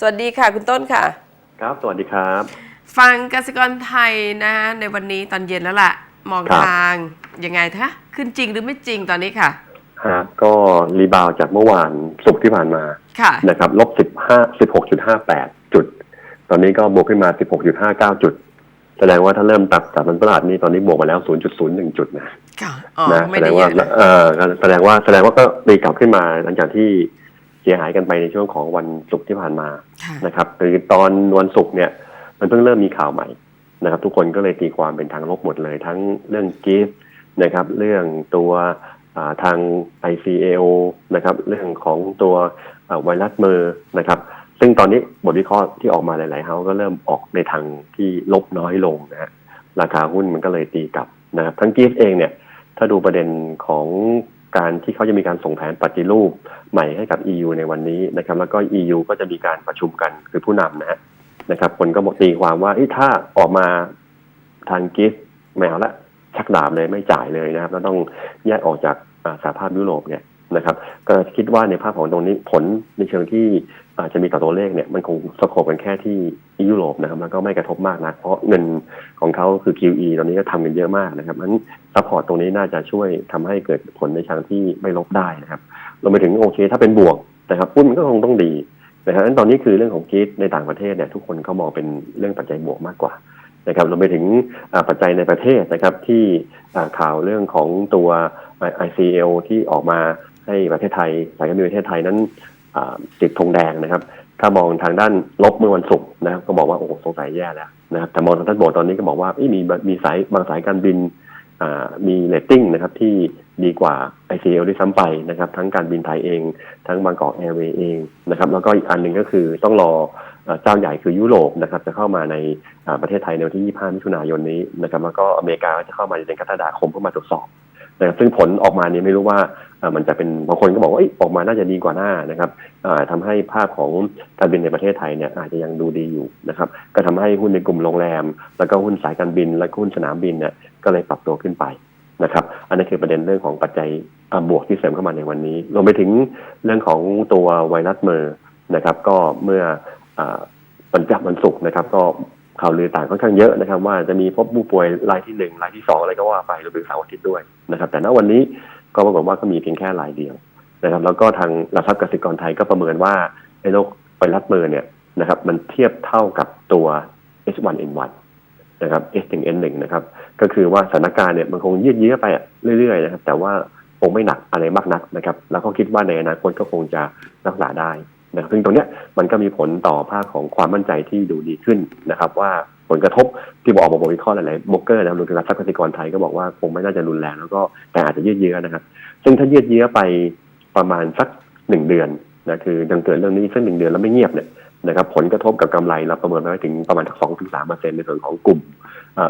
สวัสดีค่ะ คุณต้นค่ะ ครับ สวัสดีครับ ฟังกสิกรไทยนะฮะในวันนี้ตอนเย็นแล้วล่ะ มองครับ ทางยังไงคะขึ้นจริงหรือไม่จริงตอนนี้ค่ะ ฮะก็รีบาวด์จากเมื่อวานศุกร์ที่ผ่านมาค่ะ นะครับลบสิบห้าสิบหกจุดห้าแปดจุด ตอนนี้ก็บวกขึ้นมาสิบหกจุดห้าเก้าจุด แสดงว่าถ้าเริ่มตัดจากมันประหลาดนี้ตอนนี้บวกมาแล้วศูนย์จุดศูนย์หนึ่งจุดนะค่ะอ๋อนะไม่แสดได้งเยว่าอะนะเออแสดงว่าแสดงว่าก็ตีกลับขึ้นมาหลังจากที่ เสียหายกันไปในช่วงของวันศุกร์ที่ผ่านมาค่ะนะครับคือตอนวันศุกร์เนี่ย มันเพิ่งเริ่มมีข่าวใหม่นะครับ ทุกคนก็เลยตีความเป็นทางลบหมดเลย ทั้งเรื่องกิฟต์นะครับ เรื่องตัวอ่าทาง ICAO นะครับ เรื่องของตัวอ่าไวรัสเมอร์นะครับ ซึ่งตอนนี้บทวิเคราะห์ที่ออกมาหลาย ๆ เฮาก็เริ่มออกในทางที่ลบน้อยลงนะฮะราคาหุ้นมันก็เลยตีกลับนะครับ ทั้งกิฟต์เองเนี่ย ถ้าดูประเด็นของ การที่เขาจะมีการส่งแผนปฏิรูปใหม่ให้กับ EU ในวันนี้นะครับ แล้วก็ EU ก็จะมีการประชุมกันคือผู้นำนะฮะนะครับ คนก็บอกตีความว่าเอ้ยถ้าออกมาทางกิฟต์ไม่เอาละชักดาบเลยไม่จ่ายเลยนะครับแล้วต้องแยกออกจากอาสหภาพยุโรปเนี่ย นะครับก็คิดว่าในภาพของตรงนี้ผลในเชิงที่อาจจะมีต่อตัวเลขเนี่ยมันคงสโคบกันแค่ที่ยุโรปนะครับแล้วก็ไม่กระทบมากนะเพราะเงินของเขาคือ QE ตอนนี้ก็ทำกันเยอะมากนะครับนั้นซัพพอร์ตตรงนี้น่าจะช่วยทำให้เกิดผลในทางที่ไม่ลบได้นะครับรวมไปถึงโอเค ถ้าเป็นบวกนะครับหุ้นมันก็คงต้องดีนะครับนั้นตอนนี้คือเรื่องของกีดในต่างประเทศเนี่ยทุกคนเขามองเป็นเรื่องปัจจัยบวกมากกว่านะครับรวมไปถึงปัจจัยในประเทศนะครับที่ข่าวเรื่องของตัว ICL ที่ออกมา ให้ประเทศไทยสายการบินประเทศไทยนั้นติดธงแดงนะครับ ถ้ามองทางด้านลบเมื่อวันศุกร์นะครับ ก็บอกว่าโอ้สงสัยแย่แล้วนะครับแต่มองทางด้านบวกตอนนี้ก็บอกว่ามีมีสายบางสายการบินมีเรตติ้งนะครับที่ดีกว่า ICL ด้วยซ้ำไปนะครับ ทั้งการบินไทยเอง ทั้งบางกอกแอร์เวย์เองนะครับแล้วก็อีกอันหนึ่งก็คือต้องรอเจ้าใหญ่คือยุโรปนะครับจะเข้ามาในประเทศไทยในวันที่ 25 มิถุนายนนี้นะครับแล้วก็อเมริกาก็จะเข้ามาในเดือนกรกฎาคมเพื่อมาตรวจสอบ นะครับซึ่งผลออกมาเนี่ยไม่รู้ว่ามันจะเป็นบางคนก็บอกว่าออกมาน่าจะดีกว่าหน้านะครับอ่าทำให้ภาพของการบินในประเทศไทยเนี่ยอาจจะยังดูดีอยู่นะครับก็ทำให้หุ้นในกลุ่มโรงแรม แล้วก็หุ้นสายการบิน และก็หุ้นสนามบินเนี่ยก็เลยปรับตัวขึ้นไปนะครับ อันนั้คือประเด็นเรื่องของปัจจัยบวกที่เสริมเข้ามาในวันนี้รวมไปถึงเรื่องของตัวไวรัสเมอร์นะครับ ก็เมื่อวันจันทร์วันศุกร์นะครับ ก็ ข่าวลือต่างค่อนข้างเยอะนะครับ ว่าจะมีพบผู้ป่วยรายที่หนึ่งรายที่สองอะไรก็ว่าไปรวมถึงเสาร์อาทิตย์ด้วยนะครับ แต่ณวันนี้ก็ปรากฏว่าก็มีเพียงแค่รายเดียวนะครับ แล้วก็ทางหลักทรัพย์กสิกรไทยก็ประเมินว่าไอ้โรคไวรัสเมอร์เนี่ยนะครับมันเทียบเท่ากับตัว H1N1 นะครับ S ถึง N1 นะครับ ก็คือว่าสถานการณ์เนี่ยมันคงยืดเยื้อไปเรื่อยๆนะครับ แต่ว่าคงไม่หนักอะไรมากนักนะครับ แล้วก็คิดว่าในอนาคตก็คงจะรักษาได้ นะครับซึ่งตรงเนี้ยมันก็มีผลต่อภาคของความมั่นใจที่ดูดีขึ้นนะครับ ว่าผลกระทบที่บอกออกมาบอกวิเคราะห์หลายๆโบรกเกอร์นะรวมถึงรัฐกสิกรไทยก็บอกว่าคงไม่น่าจะรุนแรงแล้วก็แต่อาจจะยืดเยื้อนะครับ ซึ่งถ้ายืดเยื้อไปประมาณสักหนึ่งเดือนนะคือยังเกิดเรื่องนี้สักหนึ่งเดือนแล้วไม่เงียบเนี่ยนะครับผลกระทบกับกำไรเราประเมินไว้ถึงประมาณสองถึงสามเปอร์เซ็นต์ในส่วนของกลุ่ม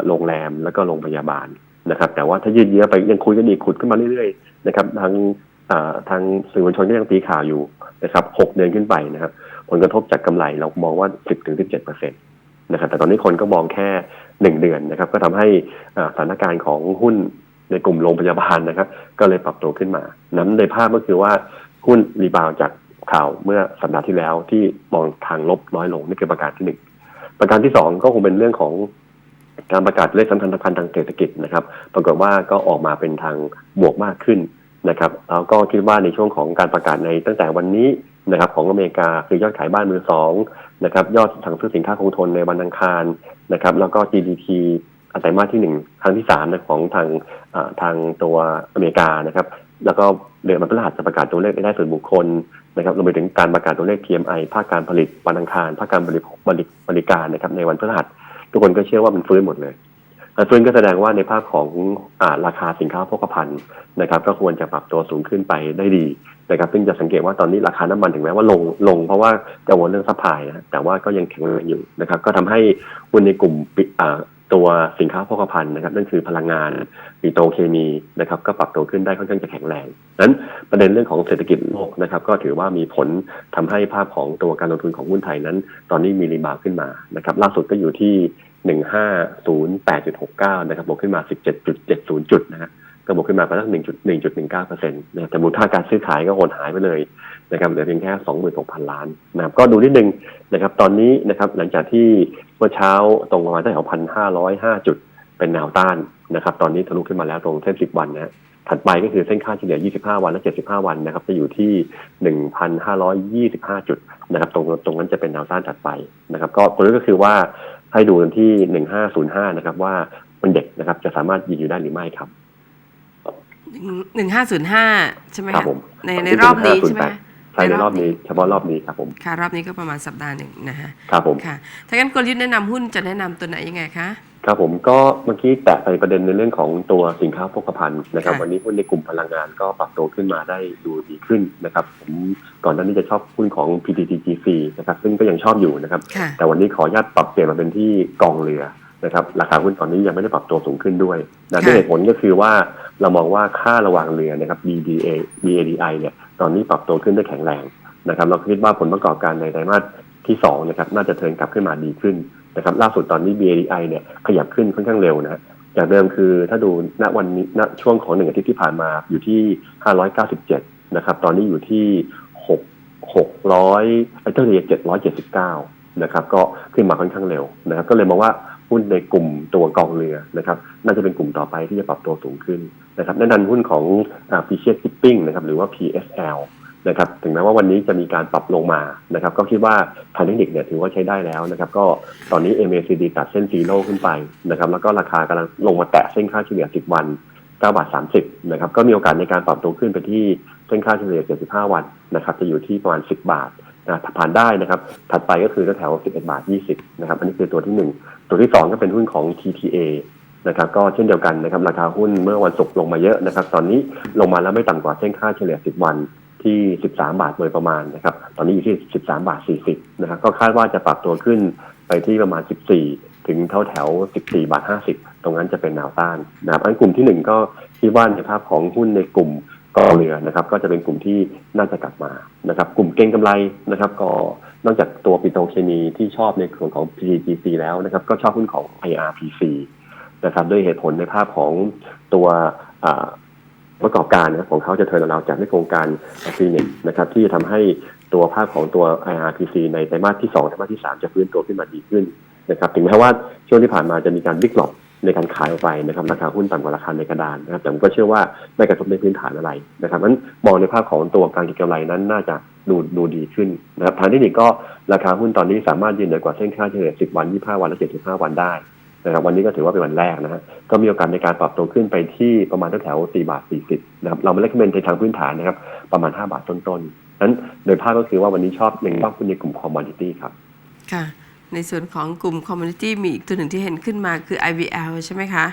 โรงแรมแล้วก็โรงพยาบาลนะครับ แต่ว่าถ้ายืดเยื้อไปยังคุยกันอีกขุดขึ้นมาเรื่อยๆนะครับทาง ทางสื่อมวลชนก็ยังตีข่าวอยู่นะครับหกเดือนขึ้นไปนะครับ ผลกระทบจากกำไรเรามองว่า10ถึง17เจ็ดเปอร์เซ็นตนะครับแต่ตอนนี้คนก็มองแค่หนึ่งเดือนนะครับ ก็ทำให้สถานการณ์ของหุ้นในกลุ่มโรงพยาบาลนะครับ ก็เลยปรับตัวขึ้นมา นั้นในภาพก็คือว่าหุ้นรีบาวด์จากข่าวเมื่อสัปดาห์ที่แล้วที่มองทางลบน้อยลงนี่คือประการที่หนึ่งประการที่สองก็คงเป็นเรื่องของการประกาศเลขสำคัญสำคัญทางเศรษฐกิจนะครับ ปรากฏว่าก็ออกมาเป็นทางบวกมากขึ้น นะครับแล้วก็คิดว่าในช่วงของการประกาศในตั้งแต่วันนี้นะครับของอเมริกาคือยอดขายบ้านมือสองนะครับยอดสั่งซื้อสินค้าคงทนในวันอังคารนะครับแล้วก็ GDP ไตรมาที่หนึ่งครั้งที่สามนะของทางทางตัวอเมริกานะครับ แล้วก็เดือนมันพฤหัสจะประกาศตัวเลขรายได้ส่วนบุคคลนะครับรวมไปถึงการประกาศตัวเลข PMI ภาคการผลิตวันอังคารภาคการบริโภคบริบริการนะครับในวันพฤหัสทุกคนก็เชื่อว่ามันฟื้นหมดเลย อ่าฟื้นก็แสดงว่าในภาพของอราคาสินค้าโภคภัณฑ์นะครับ ก็ควรจะปรับตัวสูงขึ้นไปได้ดีนะครับซึ่งจะสังเกตว่าตอนนี้ราคาน้ำมันถึงแม้ว่าลงลงเพราะว่ากังวลเรื่องซัพพลายนะแต่ว่าก็ยังแข็งแรงอยู่นะครับ ก็ทำให้หุ้นในกลุ่มปิอ่าตัวสินค้าโภคภัณฑ์นะครับ นั่นคือพลังงานปิโตรเคมีนะครับ ก็ปรับตัวขึ้นได้ค่อนข้างจะแข็งแรงนั้นประเด็นเรื่องของเศรษฐกิจโลกนะครับ ก็ถือว่ามีผลทำให้ภาพของตัวการลงทุนของหุ้นไทยนั้น ตอนนี้มีรีบาวขึ้นมานะครับ ล่าสุดก็อยู่ที่ 1508.69 นะครับ บวกขึ้นมา 17.70 จุดนะฮะก็บวกขึ้นมาประมาณหนึ่งจุดหนึ่งจุดหนึ่งเก้าเปอร์เซ็นต์นะแต่มูลค่าการซื้อขายก็หดหายไปเลยนะครับเหลือเพียงแค่สองหมื่นหกพันล้านนะครับก็ดูนิดนึงนะครับ ตอนนี้นะครับหลังจากที่เมื่อเช้าตรงประมาณแถวพันห้าร้อยห้าจุดเป็นแนวต้านนะครับ ตอนนี้ทะลุขึ้นมาแล้วตรงเส้นสิบวันนะถัดไปก็คือเส้นค่าเฉลี่ย 25 วันและ 75 วันนะครับ จะอยู่ที่ 1,525 จุดนะครับ ตรงตรงนั้นจะเป็นแนวต้านถัดไปนะครับ ก็ตัวนี้ก็คือว่า ให้ดูกันที่1505นะครับ ว่ามันเด็กนะครับ จะสามารถยืนอยู่ได้หรือไม่ครับหนึ่งห้าศูนย์ห้าใช่ไหมครัคะบผมในในรอบนี้ใช่ไหมใช่ในรอบนี้เฉพาะรอบนี้ครับผมค่ะรอบนี้ก็ประมาณสัปดาห์หนึ่งนะฮะครับผมค่ะถ้างั้นกลยุทธ์แนะนำหุ้นจะแนะนำตัวไหนยังไงคะ ครับผมก็เมื่อกี้แตะไปประเด็นในเรื่องของตัวสินค้าโภคภัณฑ์นะครับค่ะวันนี้หุ้นในกลุ่มพลังงานก็ปรับตัวขึ้นมาได้ดูดีขึ้นนะครับผมก่อนหน้านี้จะชอบหุ้นของ PTTGC นะครับซึ่งก็ยังชอบอยู่นะครับค่ะแต่วันนี้ขออนุญาตปรับเปลี่ยนมาเป็นที่กองเรือนะครับราคาหุ้นตอนนี้ยังไม่ได้ปรับตัวสูงขึ้นด้วยนะค่ะด้วยเหตุผลก็คือว่าเรามองว่าค่าระหว่างเรือนะครับ BDA BADI เนี่ยตอนนี้ปรับตัวขึ้นได้แข็งแรงนะครับเราคิดว่าผลประกอบการในไตรมาส ที่สองนะครับน่าจะเทิร์นกลับขึ้นมาดีขึ้นนะครับล่าสุดตอนนี้ BADI เนี่ยขยับขึ้นค่อนข้างเร็วนะจากเดิมคือถ้าดูณวันนี้ณช่วงของหนึ่งอาทิตย์ที่ผ่านมาอยู่ที่ 597 นะครับ ตอนนี้อยู่ที่ 6 600ไอ้เท่าไหร่779 นะครับ ก็ขึ้นมาค่อนข้างเร็วนะครับ ก็เลยมองว่าหุ้นในกลุ่มตัวกองเรือนะครับ น่าจะเป็นกลุ่มต่อไปที่จะปรับตัวสูงขึ้นนะครับแนะนำหุ้นของพีเชียชิปปิ้งนะครับ หรือว่า PSL นะครับ ถึงแม้ว่าวันนี้จะมีการปรับลงมานะครับ ก็คิดว่าทางเทคนิคเนี่ยถือว่าใช้ได้แล้วนะครับ ก็ตอนนี้ MACD ตัดเส้นซีโร่ขึ้นไปนะครับ แล้วก็ราคากำลังลงมาแตะเส้นค่าเฉลี่ย 10 วัน9บาท30นะครับ ก็มีโอกาสในการปรับตัวขึ้นไปที่เส้นค่าเฉลี่ย 75 วันนะครับ จะอยู่ที่ประมาณ 10 บาทนะผ่านได้นะครับ ถัดไปก็คือแถว 11 บาท 20 นะครับ อันนี้คือตัวที่ 1 ตัวที่ 2 ก็เป็นหุ้นของ TTA นะครับ ก็เช่นเดียวกันนะครับ ราคาหุ้นเมื่อวันศุกร์ลงมาเยอะนะครับ ตอนนี้ลงมาแล้วไม่ต่ำกว่าเส้นค่าเฉลี่ย 10 วัน ที่ 13 บาทโดยประมาณนะครับ ตอนนี้อยู่ที่ 13 บาท 40 นะครับ ก็คาดว่าจะปรับตัวขึ้นไปที่ประมาณ 14 ถึงแถวแถว 14 บาท 50 ตรงนั้นจะเป็นแนวต้านนะครับ อันกลุ่มที่หนึ่งก็คิดว่าในภาพของหุ้นในกลุ่มกองเรือนะครับ ก็จะเป็นกลุ่มที่น่าจะกลับมานะครับ กลุ่มเก็งกำไรนะครับก็นอกจากตัวปิโตรเคมีที่ชอบในส่วนของ PGC แล้วนะครับ ก็ชอบหุ้นของ IRPC นะครับ ด้วยเหตุผลในภาพของตัว ประกอบการนะของเขาจะเทินเราจากในโครงการฟีนิกนะครับที่จะทำให้ตัวภาพของตัว IRPC ในไตรมาสที่2ไตรมาสที่ 3 จะฟื้นตัวขึ้นมาดีขึ้นนะครับถึงแม้ว่าช่วงที่ผ่านมาจะมีการบิ๊กหลอกในการขายออกไปนะครับราคาหุ้นต่ำกว่าราคาในกระดานนะครับแต่ผมก็เชื่อว่าไม่กระทบในพื้นฐานอะไรนะครับนั้นมองในภาพของตัวการเก็งกำไรนั้นน่าจะดูดูดีขึ้นนะครับทางเทคนิคก็ราคาหุ้นตอนนี้สามารถยืนเหนือกว่าเส้นค่าเฉลี่ย10 วัน 25 วันและ 75 วันได้ นะครับวันนี้ก็ถือว่าเป็นวันแรกนะฮะก็มีโอกาสในการปรับตัวขึ้นไปที่ประมาณแถวๆ4บาท40นะครับเราไม่ได้คอมเมนต์ในทางพื้นฐานนะครับ ประมาณ5บาทต้นๆนั้นโดยภาพก็คือว่าวันนี้ชอบหนึ่งชอบหุ้นในกลุ่มคอมมอดิตี้ครับค่ะ ในส่วนของกลุ่มคอมมูนิตี้มีอีกตัวหนึ่งที่เห็นขึ้นมาคือ IVL ใช่ไหมคะ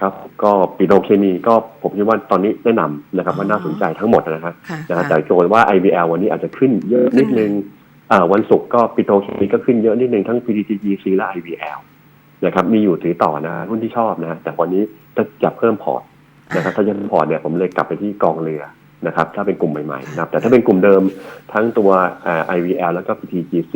ครับก็ปิโตรเคมีก็ผมคิดว่าตอนนี้แนะนำนะครับว่าน่าสนใจทั้งหมดนะครับค่ะนะฮะค่ะแต่โจนว่า IVL วันนี้อาจจะขึ้นเยอะนิดนึงอ่าวันศุกร์ก็ปิโตรเคมีก็ขึ้นเยอะนิดนึงทั้ง PTTGC และ IVL นะครับมีอยู่ถือต่อนะหุ้นที่ชอบนะแต่วันนี้จะจะเพิ่มพอร์ตนะครับถ้าจะเพิ่มพอร์ตเนี่ยผมเลยกลับไปที่กองเรือนะครับถ้าเป็นกลุ่มใหม่ๆนะครับแต่ถ้าเป็นกลุ่มเดิมทั้งตัวอ่า IVL แล้วก็ PTGC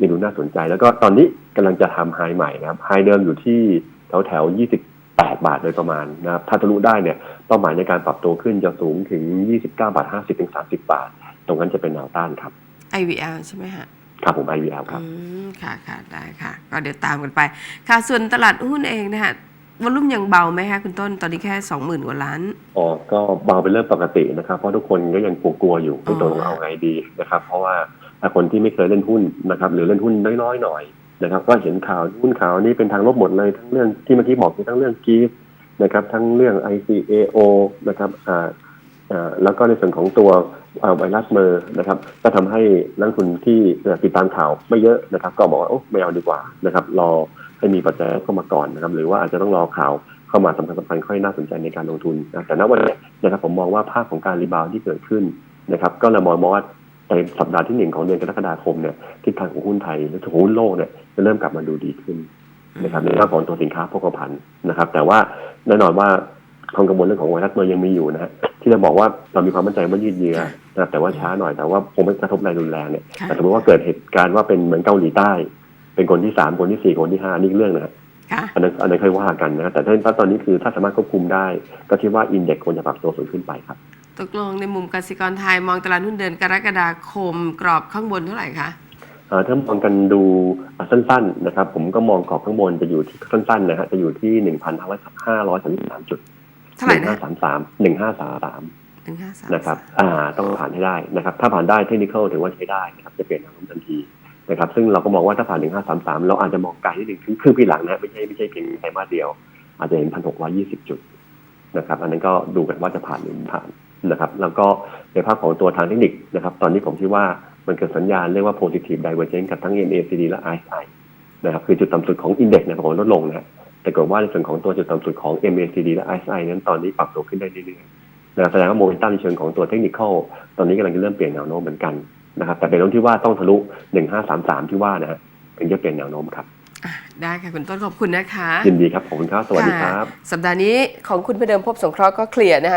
ยังดูน่าสนใจ แล้วก็ตอนนี้กำลังจะทำไฮใหม่นะครับไฮเดิมอยู่ที่แถวแถว28 บาทโดยประมาณนะครับถ้าทะลุได้เนี่ยเป้าหมายในการปรับตัวขึ้นจะสูงถึง 29 บาท 50 ถึง 30 บาท ตรงนั้นจะเป็นแนวต้านครับ IVL ใช่ไหมฮะ ครับผม IVL ครับ อืมค่ะค่ะได้ค่ะ ก็เดี๋ยวตามกันไป ค่ะส่วนตลาดหุ้นเองนะฮะวอลุ่มยังเบาไหมคะคุณต้นตอนนี้แค่สองหมื่นกว่าล้าน อ๋อ ก็เบาเป็นเรื่องปกตินะครับ เพราะทุกคนก็ยังกลัวๆอยู่อ๋อตรงเอาไงดีนะครับ เพราะว่าคนที่ไม่เคยเล่นหุ้นนะครับ หรือเล่นหุ้นน้อยๆหน่อยนะครับ ก็เห็นข่าวหุ้นข่าวนี้เป็นทางลบหมดเลยทั้งเรื่องที่เมื่อกี้บอกคือทั้งเรื่องกีฟนะครับ ทั้งเรื่อง ICAO นะครับอ่าอ่า แล้วก็ในส่วนของตัวไวรัสเมอร์นะครับ ก็ทำให้นักลงทุนที่ติดตามข่าวไม่เยอะนะครับ ก็บอกว่าโอ้ไม่เอาดีกว่านะครับ รอให้มีปัจจัยเข้ามาก่อนนะครับ หรือว่าอาจจะต้องรอข่าวเข้ามาสำคัญสำคัญค่อยน่าสนใจในการลงทุนนะแต่ณวันนี้นะครับผมมองว่าภาพของการรีบาวที่เกิดขึ้นนะครับ ก็เลยมองว่าในสัปดาห์ที่หนึ่งของเดือนกรกฎาคมเนี่ยทิศทางของหุ้นไทยและของหุ้นโลกเนี่ยจะเริ่มกลับมาดูดีขึ้นนะครับในเรื่องของตัวสินค้าโภคภัณฑ์นะครับ แต่ว่าแน่นอนว่าความกังวลเรื่องของไวรัสเมอร์ยังมีอยู่นะฮะ ที่เราบอกว่าเรามีความมั่นใจว่ายืดเยื้อนะครับแต่ว่าช้าหน่อยแต่ว่าคงไม่กระทบแรงรุนแรงเนี่ยค่ะแต่สมมติว่าเกิดเหตุการณ์ว่าเป็นเหมือนเกาหลีใต้ เป็นคนที่สามคนที่สี่คนที่ห้านี่อีกเรื่องนะฮะค่ะอันนั้นอันนั้นค่อยว่ากันนะแต่ถ้าถ้าตอนนี้คือถ้าสามารถควบคุมได้ ก็คิดว่าอินเด็กซ์ควรจะปรับตัวสูงขึ้นไปครับตกลงในมุมกสิกรไทยมองตลาดหุ้นเดือนกรกฎาคมกรอบข้างบนเท่าไหร่คะเอ่อถ้ามองกันดูอะสั้นๆนะครับ ผมก็มองกรอบข้างบนจะอยู่ที่สั้นๆนะฮะจะอยู่ที่หนึ่งพันห้าร้อยห้าร้อยสามสิบสามจุด เท่าไหร่หนึ่งนะห้าสามสามหนึ่งห้าสามสามหนึ่งห้าสามนะครับ อ่า ต้องผ่านให้ได้นะครับ ถ้าผ่านได้เทคนิคถือว่าใช้ได้นะครับ จะเปลี่ยนแนวโน้มทันทีนะครับ ซึ่งเราก็มองว่าถ้าผ่านหนึ่งห้าสามสามเราอาจจะมองไกลนิดหนึ่งครึ่งครึ่งปีหลังนะไม่ใช่ไม่ใช่เพียงไตรมาสเดียว อาจจะเห็นพันหกร้อยี่สิบจุดนะครับ อันนั้นก็ดูกันว่าจะผ่านหรือไม่ผ่านนะครับ แล้วก็ในภาพของตัวทางเทคนิคนะครับ ตอนนี้ผมคิดว่ามันเกิดสัญญาณเรียกว่า positive divergence กับทั้ง MACD และ RSI นะครับ คือจุดต่ำสุดของ index เนี่ยปรากฏว่าลดลงนะฮะ แต่กฏว่าในส่วนของตัวจุดต่ำสุดของ MACD และ RSI นั้นตอนนี้ปรับตัวขึ้นได้เรื่อยๆนะครับแสดงว่าโมเมนตัมในเชิงของตัวเทคนิคตอนนี้กำลังจะเริ่มเปลี่ยนแนวโน้มเหมือนกันนะครับแต่เป็นเรื่องที่ว่าต้องทะลุ 1533 ที่ว่านะฮะถึงจะเปลี่ยนแนวโน้มครับอะได้ค่ะ คุณต้นขอบคุณนะคะ ยินดีครับ ขอบคุณครับ สวัสดีครับะสัปดาห์นี้ของคุณพเดิมพบสงเคราะห์ก็เคลียร์นะคะ